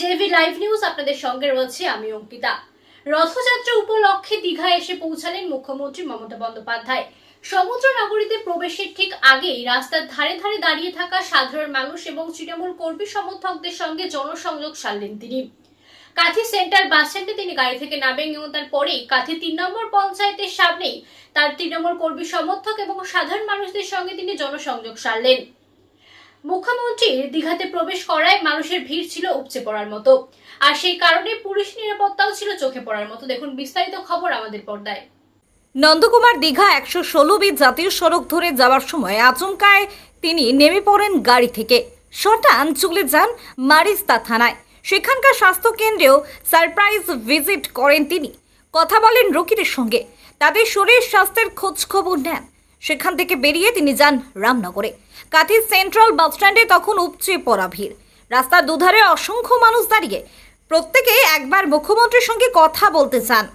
JV live news আপনাদের সঙ্গে রয়েছে, আমি অঙ্কিতা। রথযাত্রা উপলক্ষে দীঘায় এসে পৌঁছালেন মুখ্যমন্ত্রী মমতা বন্দ্যোপাধ্যায়। সমুদ্র নগরীতে প্রবেশের ঠিক আগেই রাস্তার ধারে ধারে দাঁড়িয়ে থাকা সাধারণ মানুষ এবং তৃণমূল কর্মী সমর্থকদের সঙ্গে জনসংযোগ সারলেন তিনি। কাঁথি সেন্ট্রাল বাস স্ট্যান্ডে তিনি গাড়ি থেকে নামেন এবং তারপরেই কাঁথি তিন নম্বর পঞ্চায়েতের সামনেই তার তৃণমূল কর্মী সমর্থক এবং সাধারণ মানুষদের সঙ্গে তিনি জনসংযোগ সারলেন। মুখ্যমন্ত্রীর দীঘাতে প্রবেশ করায় মানুষের ভিড় ছিল উপচে পড়ার মতো। আর সেই কারণে পুলিশ নিরাপত্তাও ছিল চোখে পড়ার মতো। দেখুন, বিস্তারিত খবর আমাদের পর্দায়। নন্দকুমার দীঘা একশো ষোলো বি জাতীয় সড়ক ধরে যাওয়ার সময় আচমকায় তিনি নেমে পড়েন গাড়ি থেকে। শটান চলে যান মারিস্তা থানায়। সেখানকার স্বাস্থ্য কেন্দ্রেও সারপ্রাইজ ভিজিট করেন তিনি। কথা বলেন রোগীদের সঙ্গে। তাদের শরীর, স্বাস্থ্যের খোঁজ খবর নেন। সেখান থেকে বেরিয়ে তিনি যান রামনগরে। কাথি সেন্ট্রাল বাসস্ট্যান্ডে তখন উপচে পড়া ভিড়। রাস্তার দুধারে অসংখ্য মানুষ দাঁড়িয়ে। প্রত্যেকে একবার মুখ্যমন্ত্রীর সঙ্গে কথা বলতে চান।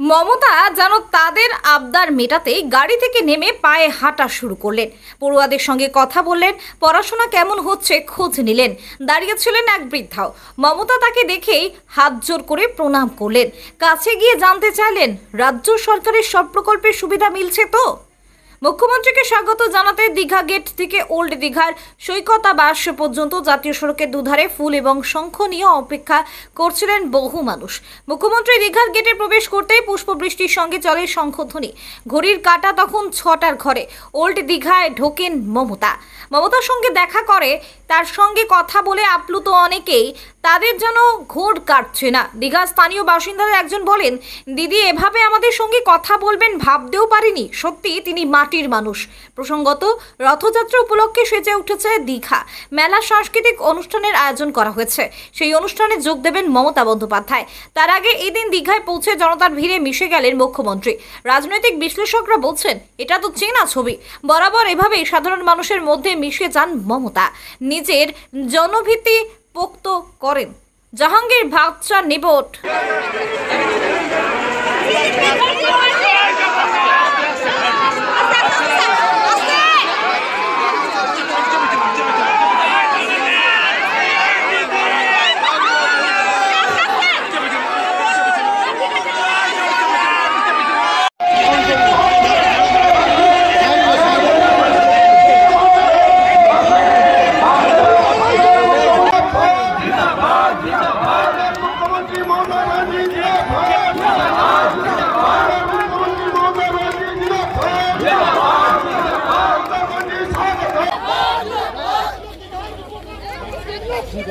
মমতা যেন তাদের আবদার মেটাতেই গাড়ি থেকে নেমে পায়ে হাঁটা শুরু করলেন। পড়ুয়াদের সঙ্গে কথা বললেন, পড়াশোনা কেমন হচ্ছে খোঁজ নিলেন, দাঁড়িয়েছিলেন এক বৃদ্ধাও। মমতা তাকে দেখেই হাত জোর করে প্রণাম করলেন। কাছে গিয়ে জানতে চাইলেন, রাজ্য সরকারের সব প্রকল্পের সুবিধা মিলছে তো? মুখ্যমন্ত্রীকে স্বাগত জানাতে দীঘা গেট থেকে ওল্ড দীঘার সৈকতাবাস পর্যন্ত জাতীয় সড়কের দুধারে ফুল এবং শঙ্খ নিয়ে অপেক্ষা করছিলেন বহু মানুষ। মুখ্যমন্ত্রী দীঘার গেটে প্রবেশ করতেই পুষ্পবৃষ্টির সঙ্গে চলে শঙ্খধ্বনি। ঘড়ির কাটা তখন ছটার ঘরে। ওল্ড দীঘায় ঢোকেন মমতা। মমতার সঙ্গে দেখা করে, তার সঙ্গে কথা বলে আপ্লুত অনেকেই, তাদের যেন ঘোর কাটছে না। দীঘা স্থানীয় বাসিন্দারা একজন বলেন, দিদি, এভাবে আমাদের সঙ্গে কথা বলবেন ভাবতেও পারিনি। সত্যি, তিনি মাটির মানুষ। প্রসঙ্গত, রথযাত্রা উপলক্ষে সেজে উঠেছে দীঘা। মেলা সাংস্কৃতিক অনুষ্ঠানের আয়োজন করা হয়েছে। সেই অনুষ্ঠানে যোগ দেবেন মমতা বন্দ্যোপাধ্যায়। তার আগে এদিন দীঘায় পৌঁছে জনতার ভিড়ে মিশে গেলেন মুখ্যমন্ত্রী। রাজনৈতিক বিশ্লেষকরা বলছেন, এটা তো চেনা ছবি। বরাবর এভাবেই সাধারণ মানুষের মধ্যে মিশে যান মমতা। নিজের জনভীতি পোক্ত করেন। জাহাঙ্গীর ভাগচা নিবট। Jump,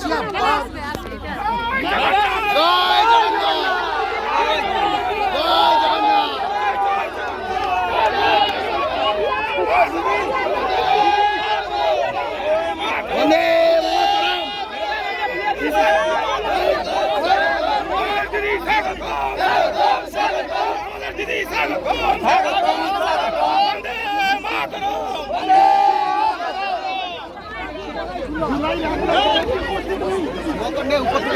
jump, jump. আমাদের